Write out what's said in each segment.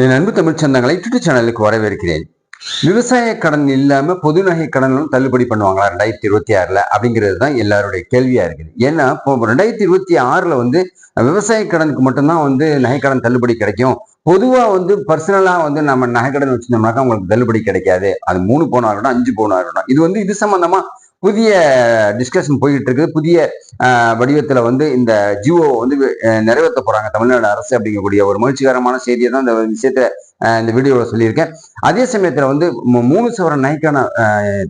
என் அன்பு தமிழ் சொந்தங்களை யூடியூப் சேனலுக்கு வரவேற்கிறேன். விவசாய கடன் இல்லாம பொது நகை கடனும் தள்ளுபடி பண்ணுவாங்களா ரெண்டாயிரத்தி இருபத்தி ஆறுல? அப்படிங்கிறது தான் எல்லாருடைய கேள்வியா இருக்குது. ஏன்னா இப்போ ரெண்டாயிரத்தி இருபத்தி ஆறுல வந்து விவசாய கடனுக்கு மட்டும்தான் வந்து நகைக்கடன் தள்ளுபடி கிடைக்கும். பொதுவா வந்து பர்சனலா வந்து நம்ம நகைக்கடன் வச்சிருந்தோம்னாக்கா உங்களுக்கு தள்ளுபடி கிடைக்காது. அது மூணு போனா இருக்கட்டும் அஞ்சு போனா இருக்கட்டும் இது வந்து இது சம்பந்தமா புதிய டிஸ்கஷன் போய்கிட்டு இருக்குது புதிய வடிவத்தில் வந்து இந்த ஜியோ வந்து நிறைவேற்ற போறாங்க தமிழ்நாடு அரசு அப்படிங்கக்கூடிய ஒரு மகிழ்ச்சிகரமான செய்தியை தான் இந்த விஷயத்த இந்த வீடியோவில் சொல்லியிருக்கேன். அதே சமயத்துல வந்து மூணு சவர நகைக்கான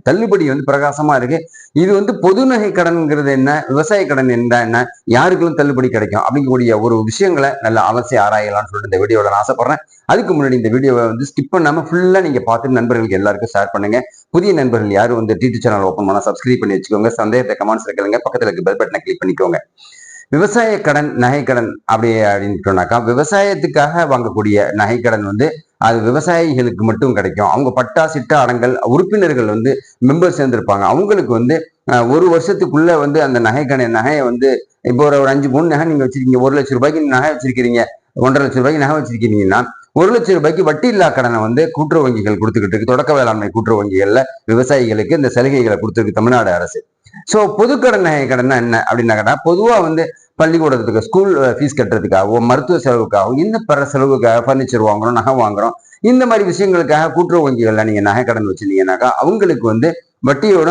தள்ளுபடி வந்து பிரகாசமா இருக்கு. இது வந்து பொது நகை கடன்கிறது என்ன விவசாய கடன் என்ன என்ன யாருக்கெல்லாம் தள்ளுபடி கிடைக்கும் அப்படிங்கக்கூடிய ஒரு விஷயங்களை நல்லா அலசி ஆராயலாம்னு சொல்லிட்டு இந்த வீடியோவில் நான் ஆசைப்படுறேன். அதுக்கு முன்னாடி இந்த வீடியோவை வந்து ஸ்கிப் பண்ணாம ஃபுல்லா நீங்க பார்த்துட்டு நண்பர்களுக்கு எல்லாருக்கும் ஷேர் பண்ணுங்க. புதிய நண்பர்கள் யாரும் வந்து டிடி சேனல் ஓப்பன் பண்ணால் சப்ஸ்கிரைப் பண்ணி வச்சுக்கோங்க. சந்தேகத்தை கமெண்ட்ஸ் கேளுங்க. பக்கத்துல இருக்க பெல் பட்டனை கிளிக் பண்ணிக்கோங்க. விவசாய கடன் நகைக்கடன் அப்படி அப்படின்னு சொன்னாக்கா விவசாயத்துக்காக வாங்கக்கூடிய நகைக்கடன் வந்து அது விவசாயிகளுக்கு மட்டும் கிடைக்கும். அவங்க பட்டா சிட்டா அடங்கல் உறுப்பினர்கள் வந்து மெம்பர்ஸ் சேர்ந்திருப்பாங்க. அவங்களுக்கு வந்து ஒரு வருஷத்துக்குள்ள வந்து அந்த நகைக்கடை நகையை வந்து இப்போ ஒரு ஒரு அஞ்சு மூணு நகை நீங்க வச்சிருக்கீங்க ஒரு லட்சம் ரூபாய்க்கு நகை வச்சிருக்கீங்க ஒன்றரை லட்சம் ரூபாய்க்கு நகை வச்சிருக்கீங்கன்னா ஒரு லட்சம் ரூபாய்க்கு வட்டி இல்லா கடனை வந்து கூட்டுறவு வங்கிகள் கொடுத்துக்கிட்டு இருக்கு. தொடக்க வேளாண்மை கூட்டுறவு வங்கிகள்ல விவசாயிகளுக்கு இந்த சலுகைகளை கொடுத்துருக்கு தமிழ்நாடு அரசு. ஸோ பொதுக்கடன் நகை கடன்னா என்ன? அப்படின்னாக்கா பொதுவா வந்து பள்ளிக்கூடத்துக்கு ஸ்கூல் ஃபீஸ் கட்டுறதுக்காகவும் மருத்துவ செலவுக்காகவும் இந்த பிற செலவுக்காக ஃபர்னிச்சர் வாங்குறோம் நகை வாங்குறோம் இந்த மாதிரி விஷயங்களுக்காக கூட்டுறவு வங்கிகளில் நீங்கள் நகை கடன் வச்சிருந்தீங்கன்னாக்கா அவங்களுக்கு வந்து வட்டியோட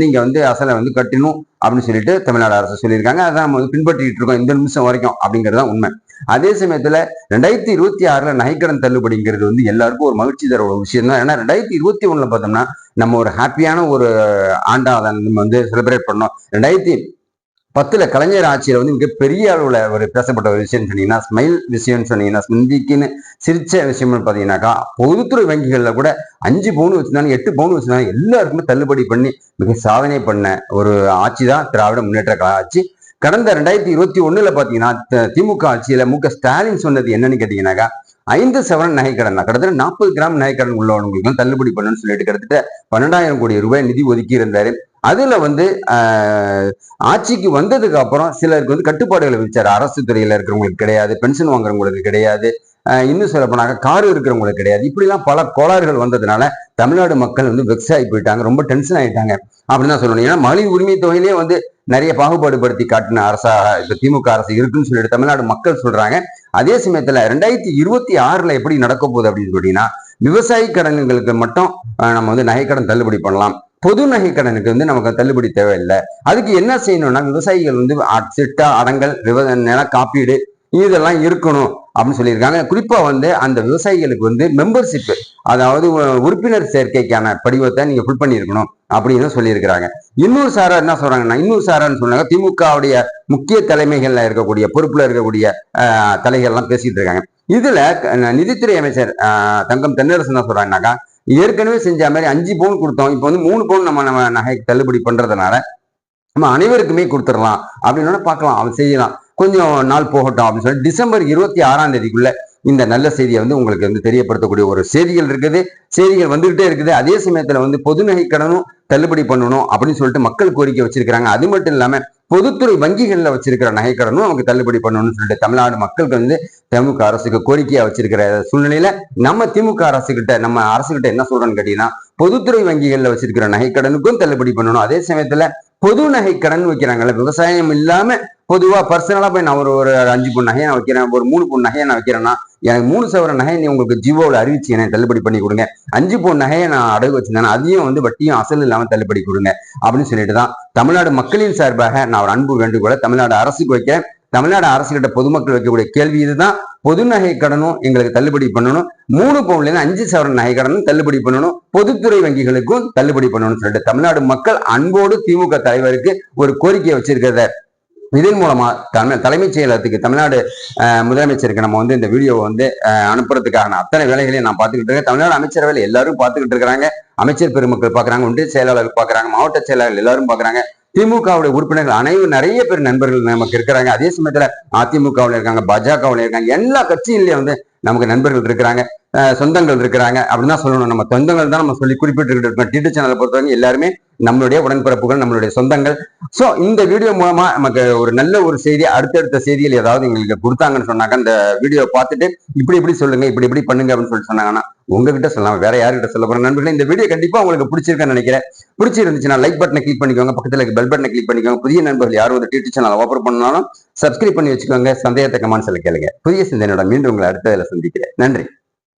நீங்கள் வந்து அசலை வந்து கட்டணும் அப்படின்னு சொல்லிட்டு தமிழ்நாடு அரசு சொல்லியிருக்காங்க. அதான் நம்ம வந்து பின்பற்றிட்டு இருக்கோம் இந்த நிமிஷம் வரைக்கும் அப்படிங்கிறது தான் உண்மை. அதே சமயத்தில் ரெண்டாயிரத்தி இருபத்தி ஆறில் நகைக்கடன் தள்ளுபடிங்கிறது வந்து எல்லாருக்கும் ஒரு மகிழ்ச்சி தர ஒரு விஷயம் தான். ஏன்னா ரெண்டாயிரத்தி இருபத்தி ஒன்றில் பார்த்தோம்னா நம்ம ஒரு ஹாப்பியான ஒரு ஆண்டாக அதை நம்ம வந்து செலிப்ரேட் பண்ணோம். ரெண்டாயிரத்தி பத்துல கலைஞர் ஆட்சியில வந்து மிகப்பெரிய அளவுல ஒரு பேசப்பட்ட ஒரு விஷயம் சொன்னீங்கன்னா ஸ்மைல் விஷயம்னு சொன்னீங்கன்னா ஸ்மிந்திக்குன்னு சிரிச்ச விஷயம்னு பாத்தீங்கன்னாக்கா பொதுத்துறை வங்கிகள்ல கூட அஞ்சு பவுன் வச்சிருந்தாலும் எட்டு பவுன் வச்சிருந்தாலும் எல்லாருக்குமே தள்ளுபடி பண்ணி மிக சாதனை பண்ண ஒரு ஆட்சி தான் திராவிட முன்னேற்ற கழக ஆட்சி. கடந்த ரெண்டாயிரத்தி இருபத்தி ஒண்ணுல பாத்தீங்கன்னா திமுக ஆட்சியில மு க ஸ்டாலின் சொன்னது என்னன்னு கேட்டீங்கன்னாக்கா ஐந்து சவரன் நகைக்கடன் கிட்டத்தட்ட நாற்பது கிராம் நகைக்கடன் உள்ளவங்களுக்கு தள்ளுபடி பண்ணணும்னு சொல்லிட்டு கிட்டத்தட்ட பன்னெண்டாயிரம் கோடி ரூபாய் நிதி ஒதுக்கி இருந்தாரு. அதுல வந்து ஆட்சிக்கு வந்ததுக்கு அப்புறம் சிலருக்கு வந்து கட்டுப்பாடுகளை விதிச்சாரு. அரசு துறையில இருக்கிறவங்களுக்கு கிடையாது பென்ஷன் வாங்குறவங்களுக்கு கிடையாது இன்னும் சொல்ல போனாக்க காரு இருக்கிறவங்களுக்கு கிடையாது. இப்படிலாம் பல கோளாறுகள் வந்ததுனால தமிழ்நாடு மக்கள் வந்து வெக்ஸ் ஆகி போயிட்டாங்க ரொம்ப டென்ஷன் ஆயிட்டாங்க. அப்படின்னு தான் சொல்லணும். ஏன்னா மகளிர் உரிமை தொகையிலேயே வந்து நிறைய பாகுபாடுபடுத்தி காட்டின அரசாக இப்ப திமுக அரசு இருக்குன்னு சொல்லிட்டு தமிழ்நாடு மக்கள் சொல்றாங்க. அதே சமயத்துல ரெண்டாயிரத்தி இருபத்தி ஆறுல எப்படி நடக்க போகுது அப்படின்னு சொல்லிட்டீங்கன்னா விவசாய கடன்களுக்கு மட்டும் ஆஹ், நம்ம வந்து நகைக்கடன் தள்ளுபடி பண்ணலாம். பொது நகை கடனுக்கு வந்து நமக்கு தள்ளுபடி தேவையில்லை. அதுக்கு என்ன செய்யணும்னா விவசாயிகள் வந்து சிட்டா அடங்கல் விவ நில காப்பீடு இதெல்லாம் இருக்கணும் அப்படின்னு சொல்லியிருக்காங்க. குறிப்பாக வந்து அந்த விவசாயிகளுக்கு வந்து மெம்பர்ஷிப் அதாவது உறுப்பினர் சேர்க்கைக்கான படிவத்தை நீங்கள் ஃபுல் பண்ணியிருக்கணும் அப்படின்னு சொல்லியிருக்கிறாங்க. இன்னொரு சாரா என்ன சொல்றாங்கன்னா இன்னொரு சாரான்னு சொன்னாங்க திமுகவுடைய முக்கிய தலைமைகள்ல இருக்கக்கூடிய பொறுப்புல இருக்கக்கூடிய ஆஹ், தலைகள்லாம் பேசிட்டு இருக்காங்க. இதில் நிதித்துறை அமைச்சர் தங்கம் தென்னரசு என்ன சொல்றாங்கன்னாக்கா ஏற்கனவே செஞ்ச மாதிரி அஞ்சு பவுன் கொடுத்தோம் இப்போ வந்து மூணு பவுன் நம்ம நம்ம நகை தள்ளுபடி பண்றதுனால நம்ம அனைவருக்குமே கொடுத்துடலாம் அப்படின்னு பார்க்கலாம் அவன் செய்யலாம். கொஞ்சம் நாள் போகட்டும் அப்படின்னு சொல்லி டிசம்பர் இருபத்தி ஆறாம் தேதிக்குள்ள இந்த நல்ல செய்தியை வந்து உங்களுக்கு வந்து தெரியப்படுத்தக்கூடிய ஒரு செய்திகள் இருக்குது. செய்திகள் வந்துகிட்டே இருக்குது. அதே சமயத்துல வந்து பொது நகை கடனும் தள்ளுபடி பண்ணணும் அப்படின்னு சொல்லிட்டு மக்கள் கோரிக்கை வச்சிருக்கிறாங்க. அது மட்டும் இல்லாம பொதுத்துறை வங்கிகளில் வச்சிருக்கிற நகைக்கடனும் நமக்கு தள்ளுபடி பண்ணணும்னு சொல்லிட்டு தமிழ்நாடு மக்களுக்கு வந்து திமுக அரசுக்கு கோரிக்கையா வச்சிருக்கிற சூழ்நிலையில நம்ம திமுக அரசுகிட்ட நம்ம அரசுகிட்ட என்ன சொல்றோம்னு கேட்டீங்கன்னா பொதுத்துறை வங்கிகளில் வச்சிருக்கிற நகைக்கடனுக்கும் தள்ளுபடி பண்ணணும். அதே சமயத்துல பொது நகை கடன் வைக்கிறாங்கல்ல விவசாயம் இல்லாம பொதுவா பர்சனலா போய் நான் ஒரு ஒரு அஞ்சு பொண்ணு நகையை நான் வைக்கிறேன் ஒரு மூணு பொண்ணு நகையை நான் வைக்கிறேன்னா எனக்கு மூணு சவர நகையை நீ உங்களுக்கு ஜியோவில் அறிவிச்சு எனக்கு தள்ளுபடி பண்ணி கொடுங்க. அஞ்சு பொண்ணு நகையை நான் அடகு வச்சிருந்தேன் அதையும் வந்து வட்டியும் அசல் இல்லாமல் தள்ளுபடி கொடுங்க அப்படின்னு சொல்லிட்டு தான் தமிழ்நாடு மக்களின் சார்பாக நான் ஒரு அன்பு வேண்டுகோளை தமிழ்நாடு அரசுக்கு வைக்கிறேன். தமிழ்நாடு அரசுகிட்ட பொதுமக்கள் வைக்கக்கூடிய கேள்வி இதுதான். பொது நகை கடனும் எங்களுக்கு தள்ளுபடி பண்ணணும். மூணு பவுன்ல இருந்து அஞ்சு சவரன் நகை கடனும் தள்ளுபடி பண்ணணும். பொதுத்துறை வங்கிகளுக்கும் தள்ளுபடி பண்ணணும்னு சொல்லிட்டு தமிழ்நாடு மக்கள் அன்போடு திமுக தலைவருக்கு ஒரு கோரிக்கையை வச்சிருக்கிறத இதன் மூலமா தலைமை தலைமைச் செயலகத்துக்கு தமிழ்நாடு முதலமைச்சருக்கு நம்ம வந்து இந்த வீடியோவை வந்து அஹ், அனுப்புறதுக்கான அத்தனை வேலைகளையும் நான் பார்த்துக்கிட்டு இருக்கேன். தமிழ்நாடு அமைச்சரவையில் எல்லாரும் பார்த்துக்கிட்டு இருக்கிறாங்க. அமைச்சர் பெருமக்கள் பாக்குறாங்க ஒன்றிய செயலாளர்கள் பாக்குறாங்க மாவட்ட செயலாளர்கள் எல்லாரும் பாக்குறாங்க திமுகவுடைய உறுப்பினர்கள் அனைவரும் நிறைய பேர் நண்பர்கள் நமக்கு இருக்கிறாங்க. அதே சமயத்துல அதிமுகவில் இருக்காங்க பாஜகவில் இருக்காங்க. எல்லா கட்சியிலயும் வந்து நமக்கு நண்பர்கள் இருக்கிறாங்க. சொந்தங்கள் இருக்கிறாங்க. அப்படின்னு தான் சொல்லணும். நம்ம சொந்தங்கள் தான் நம்ம சொல்லி குறிப்பிட்டு இருக்கோம். டிடி சேனலை பொறுத்தவரைக்கும் எல்லாருமே நம்மளுடைய உடன்பிறப்புகள் நம்மளுடைய சொந்தங்கள். சோ இந்த வீடியோ மூலமா நமக்கு ஒரு நல்ல ஒரு செய்தி அடுத்தடுத்த செய்திகள் ஏதாவது எங்களுக்கு கொடுத்தாங்கன்னு சொன்னாக்க அந்த வீடியோ பார்த்துட்டு இப்படி இப்படி சொல்லுங்க இப்படி இப்படி பண்ணுங்க அப்படின்னு சொல்லிட்டு சொன்னாங்கன்னா உங்ககிட்ட சொல்லலாம். வேற யார்கிட்ட சொல்ல போறேன்? நண்பர்களே இந்த வீடியோ கண்டிப்பா உங்களுக்கு பிடிச்சிருக்கேன்னு நினைக்கிறேன். பிடிச்சிருந்துச்சுன்னா லைக் பட்டனை கிளிக் பண்ணிக்கோங்க. பக்கத்துல இருக்க பெல் பட்டனை கிளிக் பண்ணிக்கோங்க. புதிய நண்பர்கள் யாரும் ஒரு டியூட்டர் சேனல் ஓப்பன் பண்ணாலும் சப்ஸ்கிரைப் பண்ணி வச்சுக்கோங்க. சந்தேகத்தை கமெண்ட்ஸ்ல கேளுங்க. புதிய சிந்தனையோட மீண்டும் உங்களை அடுத்ததில் சந்திக்கிறேன். நன்றி.